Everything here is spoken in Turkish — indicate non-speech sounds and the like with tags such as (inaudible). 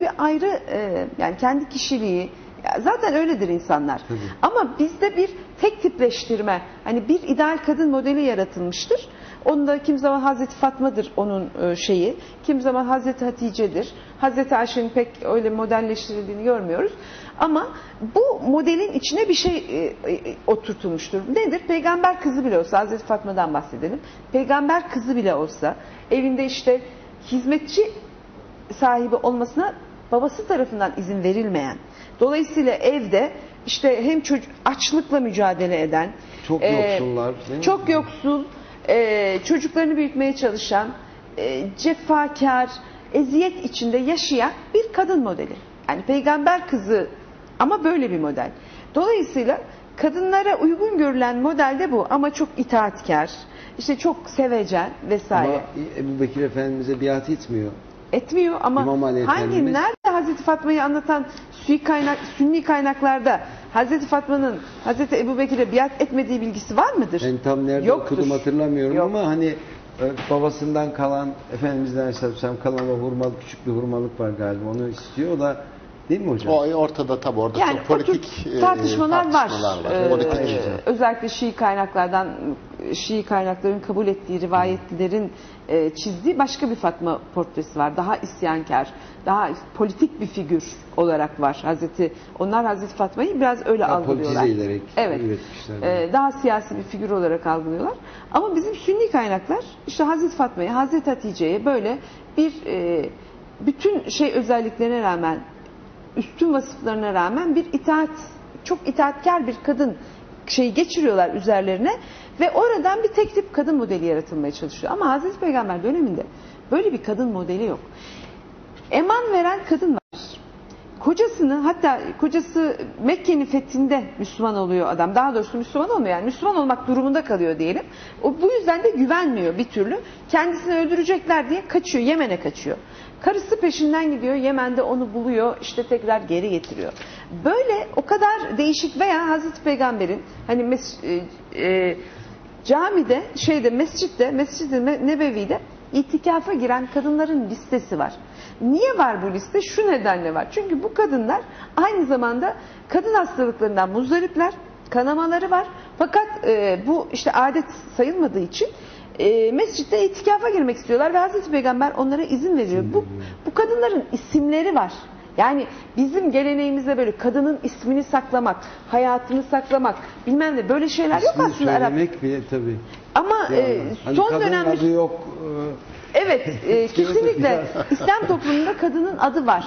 bir ayrı e, yani kendi kişiliği ya zaten öyledir insanlar. Ama bizde bir tek tipleştirme hani bir ideal kadın modeli yaratılmıştır. Onda kim zaman Hazreti Fatma'dır onun e, şeyi, kim zaman Hazreti Hatice'dir. Hazreti Ayşe'nin pek öyle modelleştirildiğini görmüyoruz. Ama bu modelin içine bir şey e, e, oturtulmuştur. Nedir? Peygamber kızı bile olsa, Hazreti Fatma'dan bahsedelim. Peygamber kızı bile olsa evinde işte hizmetçi sahibi olmasına babası tarafından izin verilmeyen. Dolayısıyla evde işte hem çocuk açlıkla mücadele eden, Çok e, yoksullar, değil mi? çok yoksul, e, çocuklarını büyütmeye çalışan, e, cefakar, eziyet içinde yaşayan bir kadın modeli. Yani peygamber kızı ama böyle bir model. Dolayısıyla kadınlara uygun görülen model de bu ama çok itaatkar, işte çok sevecen vesaire. Ama Ebu Bekir Efendimiz'e biat etmiyor. Etmiyor ama İmam Ali hangi Efendimiz- Hazreti Fatma'yı anlatan kaynak, sünni kaynaklarda Hazreti Fatma'nın Hazreti Ebu Bekir'e biat etmediği bilgisi var mıdır? Ben tam nerede Yoktur. okudum hatırlamıyorum Yok. ama hani e, babasından kalan Efendimiz'den Aleyhisselam kalan o hurmalık küçük bir hurmalık var galiba onu istiyor o da değil mi hocam? O ortada tabii orada Yani çok politik tür e, tartışmalar, tartışmalar var. var. Ee, Politik. özellikle Şii kaynaklardan Şii kaynakların kabul ettiği rivayetlilerin e, çizdiği başka bir Fatma portresi var. Daha isyankar, daha politik bir figür olarak var. Hazreti onlar Hazreti Fatma'yı biraz öyle Daha algılıyorlar. ederek evet. Ee, daha siyasi bir figür olarak algılıyorlar. Ama bizim Sünni kaynaklar işte Hazreti Fatma'yı, Hazreti Hatice'ye böyle bir e, bütün şey özelliklerine rağmen üstün vasıflarına rağmen bir itaat, çok itaatkar bir kadın şeyi geçiriyorlar üzerlerine ve oradan bir tek tip kadın modeli yaratılmaya çalışıyor. Ama Hazreti Peygamber döneminde böyle bir kadın modeli yok. Eman veren kadın var. Kocasını hatta kocası Mekke'nin fethinde Müslüman oluyor adam. Daha doğrusu Müslüman olmuyor yani Müslüman olmak durumunda kalıyor diyelim. O bu yüzden de güvenmiyor bir türlü. Kendisini öldürecekler diye kaçıyor. Yemen'e kaçıyor. Karısı peşinden gidiyor. Yemen'de onu buluyor. işte tekrar geri getiriyor. Böyle o kadar değişik veya Hazreti Peygamber'in hani mes- e, e, camide şeyde mescitte Mescid-i Me- Nebevi'de itikafa giren kadınların listesi var. Niye var bu liste? Şu nedenle var. Çünkü bu kadınlar aynı zamanda kadın hastalıklarından muzdaripler, kanamaları var. Fakat e, bu işte adet sayılmadığı için e, mescitte itikafa girmek istiyorlar ve Hazreti Peygamber onlara izin veriyor. Bu, bu kadınların isimleri var. Yani bizim geleneğimizde böyle kadının ismini saklamak, hayatını saklamak, bilmem ne böyle şeyler yok İsmini aslında Arap. söylemek bile tabii. Ama e, Yani, hani son kadın dönemde adı yok. e, evet e, (laughs) kesinlikle İslam toplumunda kadının adı var.